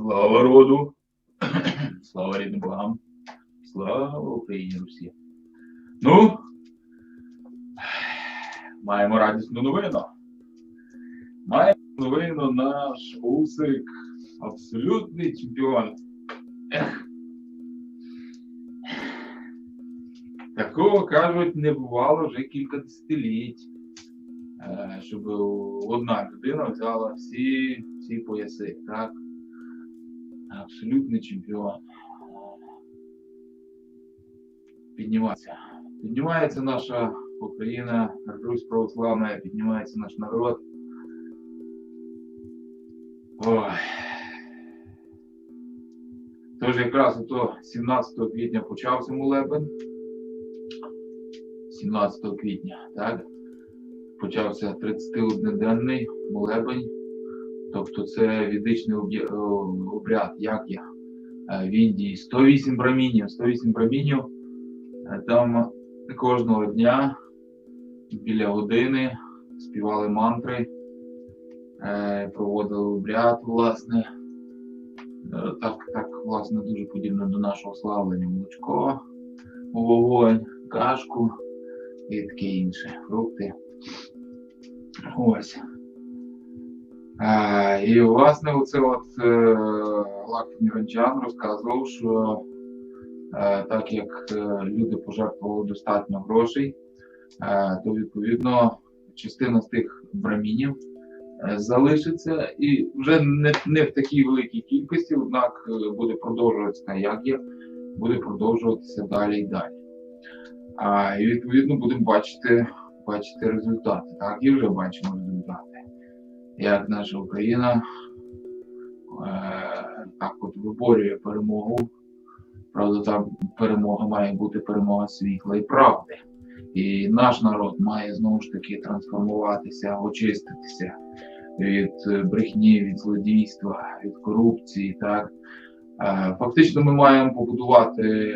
Слава роду! Слава рідним богам! Слава Україні Русі! Ну, маємо радісну новину. Маємо новину наш Усик. Абсолютний чемпіон. Ех. Такого, кажуть, не бувало вже кілька десятиліть. Е, Щоб одна людина взяла всі, всі пояси, так? Абсолютний чемпіон. Піднімається. Піднімається наша Україна, Русь православна, піднімається наш народ. Ой. Тож якраз ото 17 квітня почався молебен. 17 квітня, так? Почався 31-денний молебень. Тобто це відичний е, обряд, як я в Індії. 108 брамінів, 108 брамінів. Е, Там кожного дня біля години співали мантри, е, проводили обряд, власне. Так, так, власне, дуже подібно до нашого славлення молочко, вогонь, кашку і таке інше, фрукти. Ось. І власне, оце от е, Лак Ніранджан розказував, що е, так як е, люди пожертвували достатньо грошей, то відповідно частина з тих брамінів залишиться і вже не, не в такій великій кількості, однак буде продовжуватися як є, буде продовжуватися далі і далі. А, і відповідно будемо бачити, бачити результати. Так, і вже бачимо результати як наша Україна е, так от виборює перемогу. Правда, та перемога має бути перемога світла і правди. І наш народ має знову ж таки трансформуватися, очиститися від е, брехні, від злодійства, від корупції. Так? Е, Фактично, ми маємо побудувати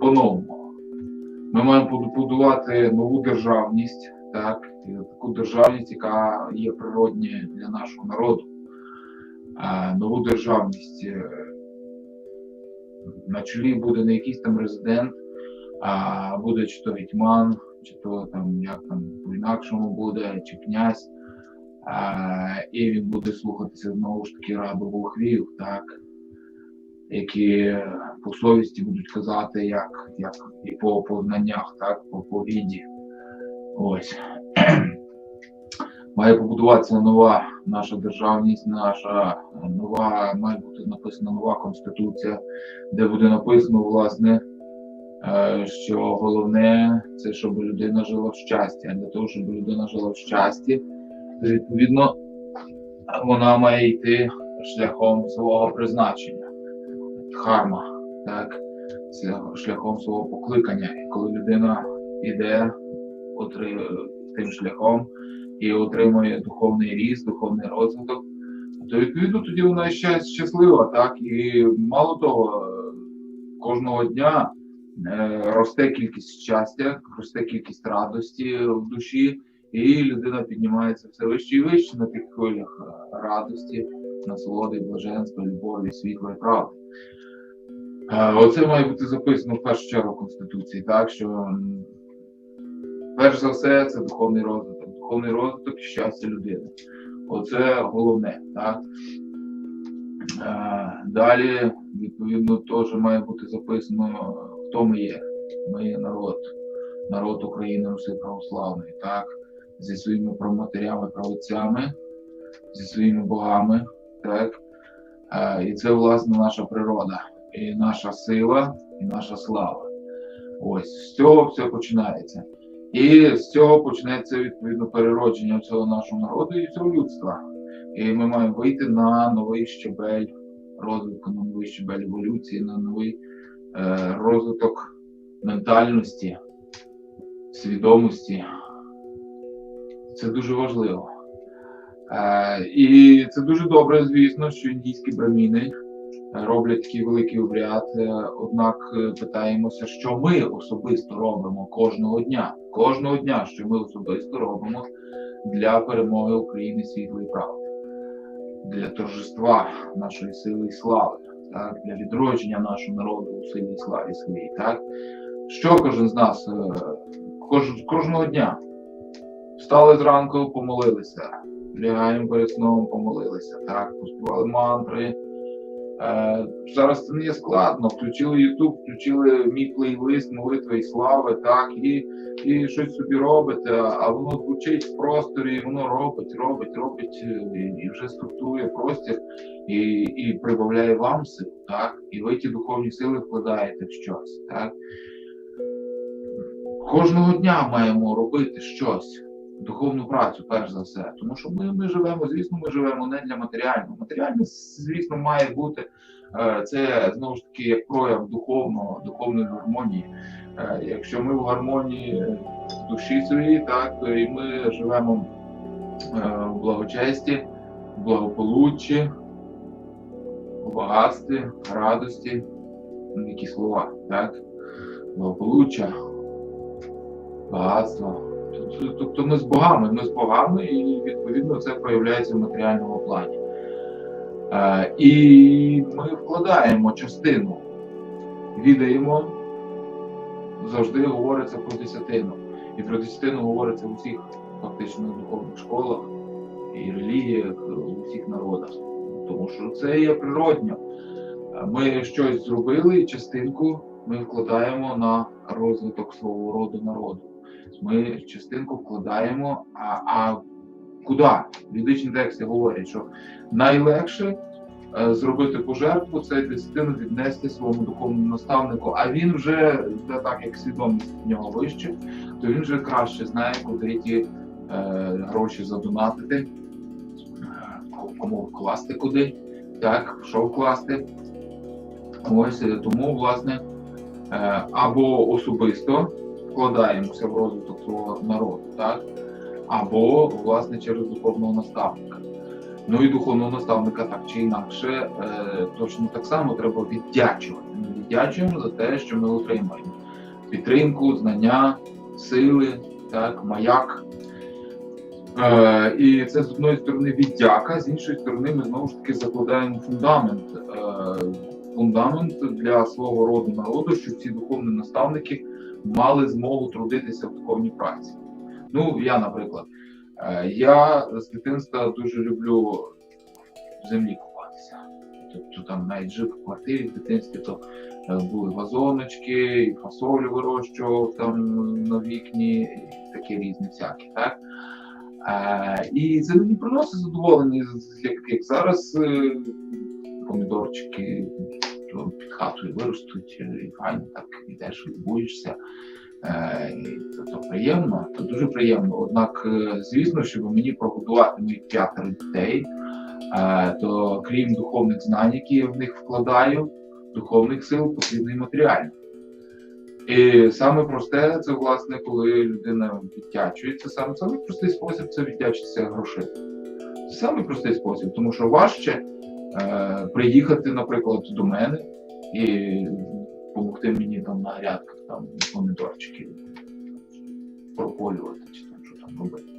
по-новому. Ми маємо побудувати нову державність, так, таку державність, яка є природньою для нашого народу. Нову державність е, на чолі буде не якийсь там резидент, а буде чи то гетьман, чи то там як там по-інакшому буде, чи князь. І він буде слухатися знову ж таки раду волхвів, так, які по совісті будуть казати, як, як і по познаннях, так, по повіді. Ось. Має побудуватися нова наша державність, наша нова, має бути написана нова конституція, де буде написано, власне, е, що головне це щоб людина жила в щасті. А для того, щоб людина жила в щасті, то відповідно вона має йти шляхом свого призначення. Харма, так, шляхом свого покликання. І коли людина отри- тим шляхом і отримує духовний ріст, духовний розвиток, то відповідно тоді вона ще щаслива, так і мало того, кожного дня е, росте кількість щастя, росте кількість радості в душі, і людина піднімається все вище і вище на тих хвилях е, радості, насолоди, блаженства, любові, світла і правди. Е, Оце має бути записано в першу чергу в Конституції, так що перш за все це духовний розвиток, духовний розвиток і щастя людини. Оце головне, так. Е, Далі, відповідно, теж має бути записано, хто ми є. Ми є народ, народ України Руси православної, так, зі своїми проматерями, правоцями, зі своїми богами, так. Е, І це, власне, наша природа, і наша сила, і наша слава. Ось з цього все починається. І з цього почнеться відповідно переродження цього нашого народу і всього людства. І ми маємо вийти на новий щебель розвитку, на новий щебель еволюції, на новий е, розвиток ментальності, свідомості. Це дуже важливо. Е, і це дуже добре, звісно, що індійські браміни роблять такий великий обряд. Е, Однак е, питаємося, що ми особисто робимо кожного дня. Кожного дня, що ми особисто робимо для перемоги України світлої правди. для торжества нашої сили і слави, так, для відродження нашого народу у силі і славі своїй. Так? Що кожен з нас е, кож, кожного дня встали зранку, помолилися, лягаємо перед сном, помолилися, так, поспівали мантри. Е, зараз це не є складно. Включили YouTube, включили мій плейлист молитви і слави, так, і, і щось собі робите, а- воно звучить в просторі, воно робить, робить, робить, е, і вже структурує простір і, і прибавляє вам сил, так, і ви ті духовні сили вкладаєте в щось, так. Кожного дня маємо робити щось, духовну працю, перш за все. Тому що ми, ми живемо, звісно, ми живемо не для матеріального. Матеріальне, звісно, має бути е, це знову ж таки як прояв духовного, духовної гармонії. Е, Якщо ми в гармонії в душі своїй, так то і ми живемо е, в благочесті, в благополуччі, в багатстві, радості. Які слова, так? Благополуччя, багатство. Тобто- ми з богами, ми з богами, і відповідно це проявляється в матеріальному плані. Е, і ми вкладаємо частину, віддаємо, завжди говориться про десятину. І про десятину говориться в усіх фактично духовних школах і релігіях, у всіх народах. Тому що це є природньо. Ми щось зробили, і частинку ми вкладаємо на розвиток свого роду народу. Ми частинку вкладаємо, а, а куди? Ведичні тексти говорять, що найлегше е, зробити пожертву це десятину віднести своєму духовному наставнику, а він вже, та так як свідомість в нього вище, то він вже краще знає, куди ті е, гроші задонатити, е, кому вкласти куди, так, що вкласти. Ось тому, власне, або особисто вкладаємося в розвиток свого народу, так? або власне через духовного наставника. Ну і духовного наставника так чи інакше, е, точно так само треба віддячувати. Ми віддячуємо за те, що ми отримаємо підтримку, знання, сили, так, маяк. Е, і це з одної сторони віддяка, з іншої сторони, ми знову ж таки закладаємо фундамент. Е, фундамент для свого роду народу, щоб ці духовні наставники мали змогу трудитися в духовній праці. Ну, я, наприклад, е, я з дитинства дуже люблю в землі купатися. Тобто там навіть жив в квартирі в дитинстві, то е, були вазоночки, і фасолю вирощував там на вікні, і такі різні всякі, так? Е, і це мені приносить задоволення, як, як зараз помідорчики то під хатою виростуть, е, і файно так ідеш, любуєшся. Е, це, то приємно, це дуже приємно. Однак, е, звісно, щоб мені прогодувати моїх п'ятеро дітей, то крім духовних знань, які я в них вкладаю, духовних сил потрібно і матеріально. І саме просте це, власне, коли людина віддячується, саме самий простий спосіб це віддячитися грошима. Це самий простий спосіб, тому що важче е, приїхати, наприклад, до мене і допомогти мені там на грядках там помідорчики прополювати чи там що там робити.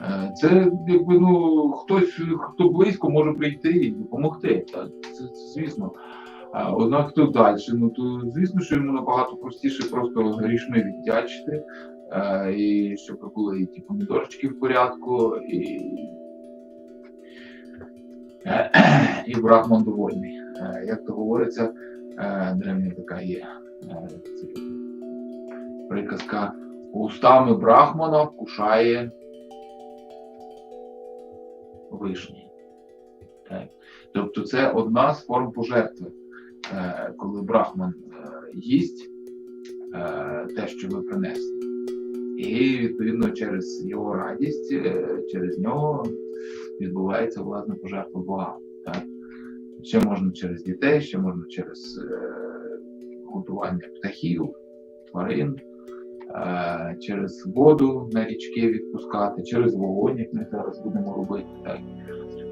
Е, Це якби ну хтось, хто близько може прийти і допомогти. Так? Це, це звісно. Однак хто далі, ну то звісно, що йому набагато простіше просто грішми віддячити, е, і щоб були ті помідорчики в порядку, і, і брахман довольний. Е, Як то говориться, е, древня така є е, приказка устами брахмана вкушає вишні. Тобто це одна з форм пожертви. Коли брахман їсть те, що ви принесли. І відповідно через його радість, через нього відбувається власне пожертва Бога. Так? Ще можна через дітей, ще можна через е, годування птахів, тварин, е, через воду на річки відпускати, через вогонь, як ми зараз будемо робити. Так?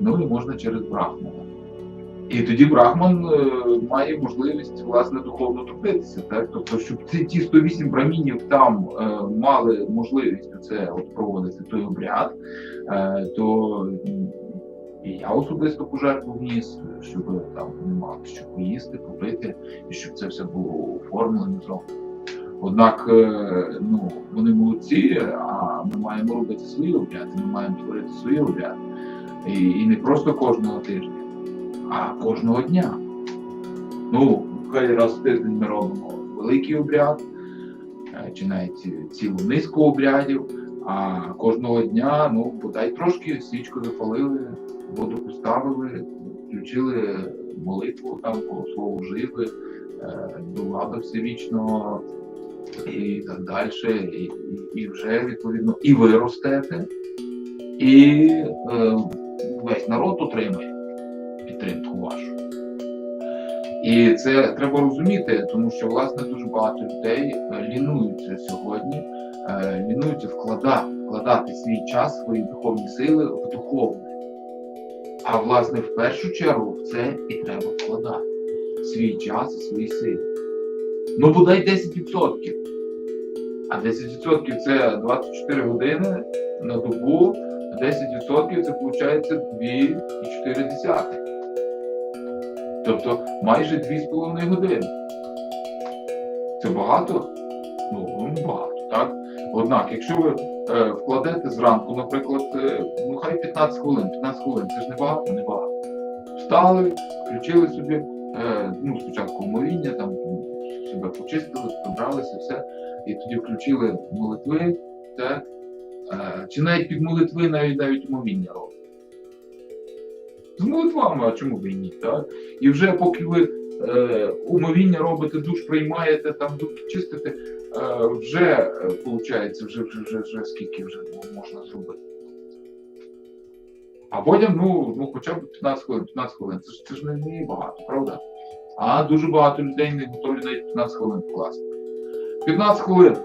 Ну і можна через брахмана. І тоді Брахман е, має можливість власне духовно трудитися, так тобто, щоб ці ті 108 брамінів там е, мали можливість це от проводити той обряд, е, то І я особисто пожертву вніс, щоб там вони мали що поїсти, попити, і щоб це все було оформлено зроблено. Однак, ну, вони молодці, а ми маємо робити свої обряди, ми маємо творити свої обряди. І, і не просто кожного тижня, а кожного дня. Ну, хай раз в тиждень ми робимо великий обряд, е, чи навіть цілу низку обрядів, а кожного дня, ну, бодай трошки свічку запалили, воду поставили, включили молитву там по слову живи, е, до влада всевічного і так далі. І, і вже відповідно і ви ростете, і е, весь народ отримає підтримку вашу. І це треба розуміти, тому що власне дуже багато людей е, лінуються сьогодні, е, лінуються вкладати, вкладати свій час, свої духовні сили в духовне. А власне в першу чергу в це і треба вкладати свій час і свої сили. Ну, бодай 10%. А 10% це 24 години на добу, а 10% це виходить 2,4. Тобто майже 2,5 години. Це багато? Ну, багато, так? Однак, якщо ви е, вкладете зранку, наприклад, е, ну хай 15 хвилин, 15 хвилин, це ж не багато, не багато. Встали, включили собі, е, ну, спочатку моління, там ну, себе почистили, прибралися, все, і тоді включили молитви, так? Е, чи навіть під молитви навіть навіть умовіння робить. З молитвами, а чому б і ні, так? І вже поки ви е, умовіння робите, душ приймаєте, там дух чистите, е, вже виходить, вже, вже, вже, вже скільки вже можна зробити. А потім, ну, ну хоча б 15 хвилин, 15 хвилин, це ж, це ж не, не багато, правда? А дуже багато людей не готові навіть 15 хвилин вкласти. 15 хвилин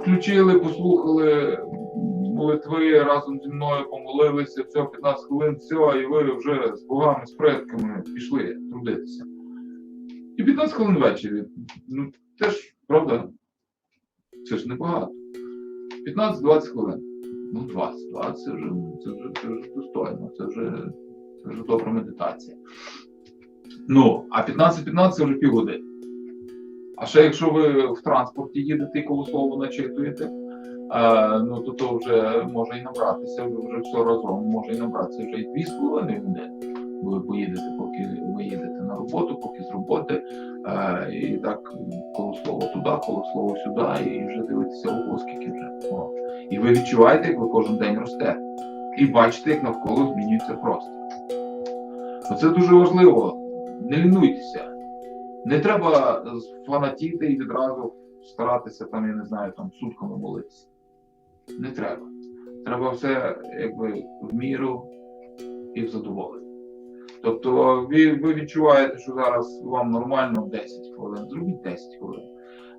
включили, послухали молитви разом зі мною, помолилися, все, 15 хвилин, все, і ви вже з богами, з предками пішли трудитися. І 15 хвилин ввечері. Ну, теж, правда, це ж небагато. 15-20 хвилин. Ну, 20, 20 це вже, це вже, це вже достойно, це вже, це вже добра медитація. Ну, а 15-15 це вже півгодини. А ще якщо ви в транспорті їдете і коло слово начитуєте, ну то то вже може і набратися, вже все разом може і набратися вже і 2,5 години. Бо ви поїдете, поки ви їдете на роботу, поки з роботи, е, і так коло слова туди, коло слова сюди, і вже дивитеся ого, скільки вже. О. І ви відчуваєте, як ви кожен день росте. І бачите, як навколо змінюється простір. Це дуже важливо. Не лінуйтеся. Не треба фанатіти і відразу старатися там, я не знаю, там сутками молитися. Не треба. Треба все якби в міру і в задоволення. Тобто ви, ви відчуваєте, що зараз вам нормально 10 хвилин, зробіть 10 хвилин.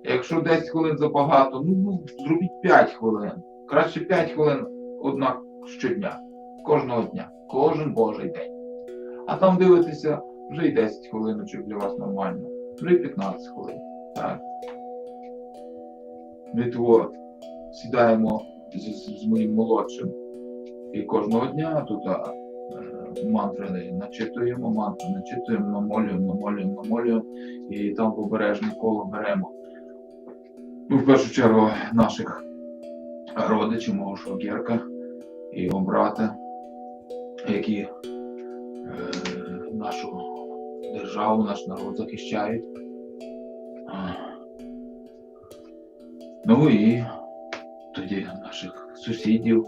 Якщо 10 хвилин забагато, ну, ну зробіть 5 хвилин. Краще 5 хвилин однак щодня, кожного дня, кожен божий день. А там дивитеся вже й 10 хвилиночок для вас нормально, вже й 15 хвилин. Так. Того сідаємо з, з, моїм молодшим і кожного дня тут а, е, мантри начитуємо, мантри начитуємо, намолюємо, намолюємо, намолюємо, і там в обережне коло беремо. Ну, в першу чергу наших родичів, мого швагірка і його брата, які е, нашу державу, наш народ захищають. Ну і тоді наших сусідів,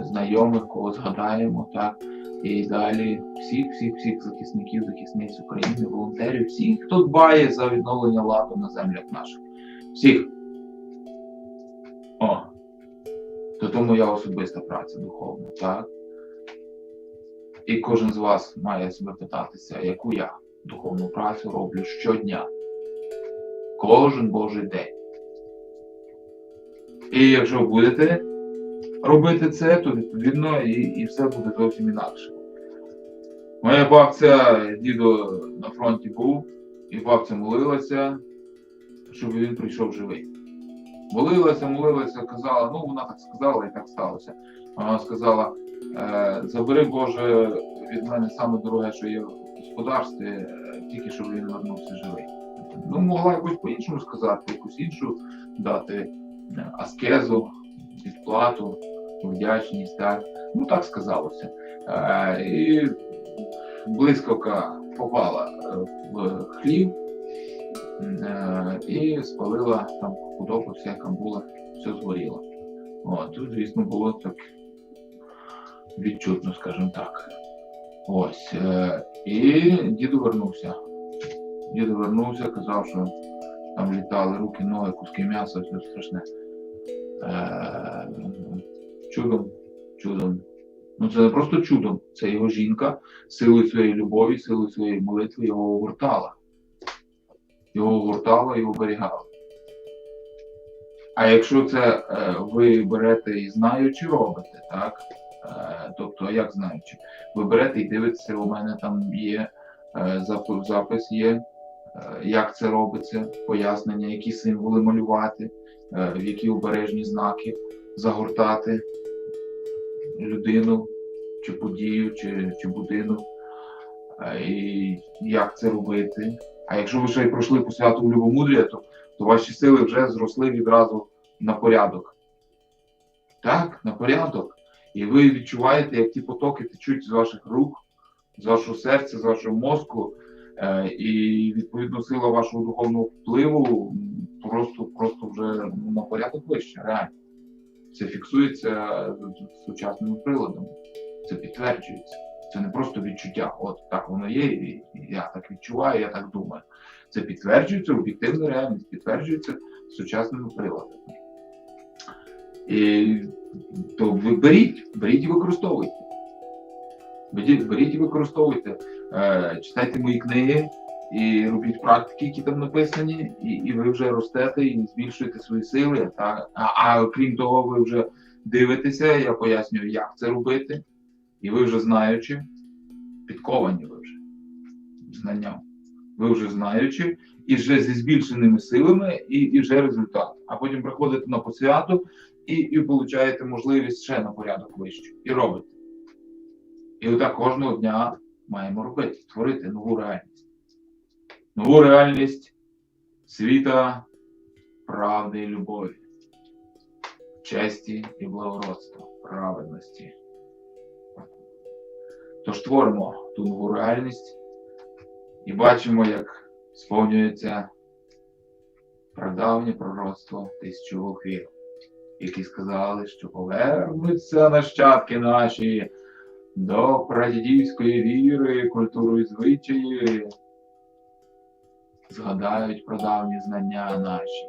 знайомих, кого згадаємо, так. І далі всіх, всіх, всіх захисників, захисниць України, волонтерів, всіх, хто дбає за відновлення ладу на землях наших. Всіх. О. То то моя особиста праця духовна, так? І кожен з вас має себе питатися, яку я духовну працю роблю щодня. Кожен божий день. І якщо будете робити це, то відповідно і, і все буде зовсім інакше. Моя бабця, дідо на фронті був, і бабця молилася, щоб він прийшов живий. Молилася, молилася, казала, ну вона так сказала і так сталося. Вона сказала, Е, забери Боже від мене саме дороге, що є в господарстві, е, тільки щоб він вернувся живий. Ну, могла якось по-іншому сказати, якусь іншу дати аскезу, відплату, вдячність. Так? Ну так сказалося. Е, і блискавка попала е, в хлів е, і спалила там худобу, все яка була, все згоріло. Тут, звісно, було так відчутно, скажімо так. Ось. Е, і діду вернувся. Діду вернувся, казав, що там літали руки, ноги, куски м'яса, все страшне. Е, чудом, чудом. Ну це не просто чудом, це його жінка силою своєї любові, силою своєї молитви його огортала. Його огортала і оберігала. А якщо це е, ви берете і знаючи робите, так? Е, тобто, як знаючи? Ви берете і дивитеся, у мене там є е, запис є, е, як це робиться, пояснення, які символи малювати, в які обережні знаки загортати людину, чи подію, чи, чи будинок, е, і як це робити. А якщо ви ще й пройшли по святу Любомудрія, то, то ваші сили вже зросли відразу на порядок. Так, на порядок. І ви відчуваєте, як ті потоки течуть з ваших рук, з вашого серця, з вашого мозку, е, і відповідно сила вашого духовного впливу просто, просто вже на порядок вище, реально. Це фіксується сучасними приладами. Це підтверджується. Це не просто відчуття, от так воно є, і я так відчуваю, я так думаю. Це підтверджується об'єктивна реальність, підтверджується сучасними приладами. І то ви беріть, беріть і використовуйте. Беріть, беріть і використовуйте. Е, читайте мої книги і робіть практики, які там написані, і, і ви вже ростете і збільшуєте свої сили. Та, а, а крім того, ви вже дивитеся, я пояснюю, як це робити, і ви вже знаючи, підковані ви вже знанням. Ви вже знаючи, і вже зі збільшеними силами, і, і вже результат. А потім приходите на посвяту і, і получаєте можливість ще на порядок вищу. І робите. І отак кожного дня маємо робити, творити нову реальність. Нову реальність світа, правди і любові, честі і благородства, праведності. Тож творимо ту нову реальність і бачимо, як сповнюється прадавнє пророцтво тисячі вовків, які сказали, що повернуться нащадки наші до прадідівської віри, культури і звичаї, згадають про давні знання наші.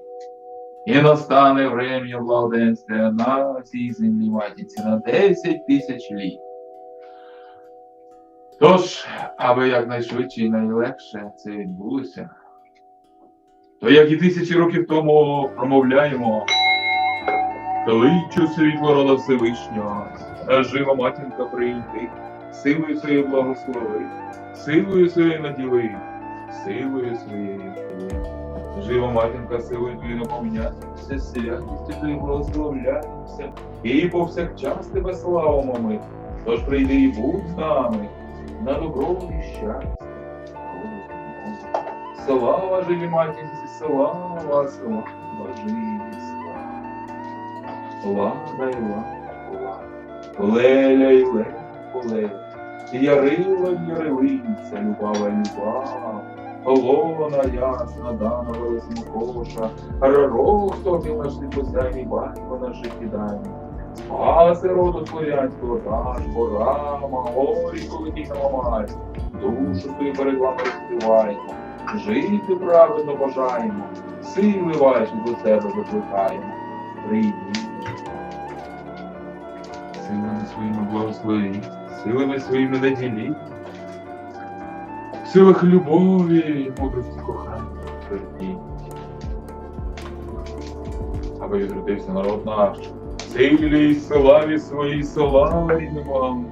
І настане врем'я благоденствия на цій землі матіці на 10 тисяч літ. Тож, аби якнайшвидше і найлегше це відбулося, то як і тисячі років тому промовляємо, кличу світло рода Всевишнього, жива матінка прийти, силою своєї благослови, силою своєї наділи, силою сили. Жива матінка силою твоєю наповняться, все святістю твоєю благословляємося, і повсякчас тебе славимо ми. Тож прийди і будь з нами на добро і щастя. Слава живі матінці, слава, слава, живі, слава. Лада і лада. Леля і леля, леля. Ярила і ярилиця, любава і любава. Колона ясна, дана велесмокоша, Ростові наш світлосяйний батько наш життєдайний. Спаси роду слов'янського наш, Борама, горі колоті на мамай. Душу свою перед вами розкриваємо, жити правильно бажаємо, сили ваші до себе викликаємо. Прийдіть. Силами своїми благословіть, силами своїми наділіть, силах любові, мудрості кохання твердіть. Аби відродився народ наш, силі й славі своїй славі вам.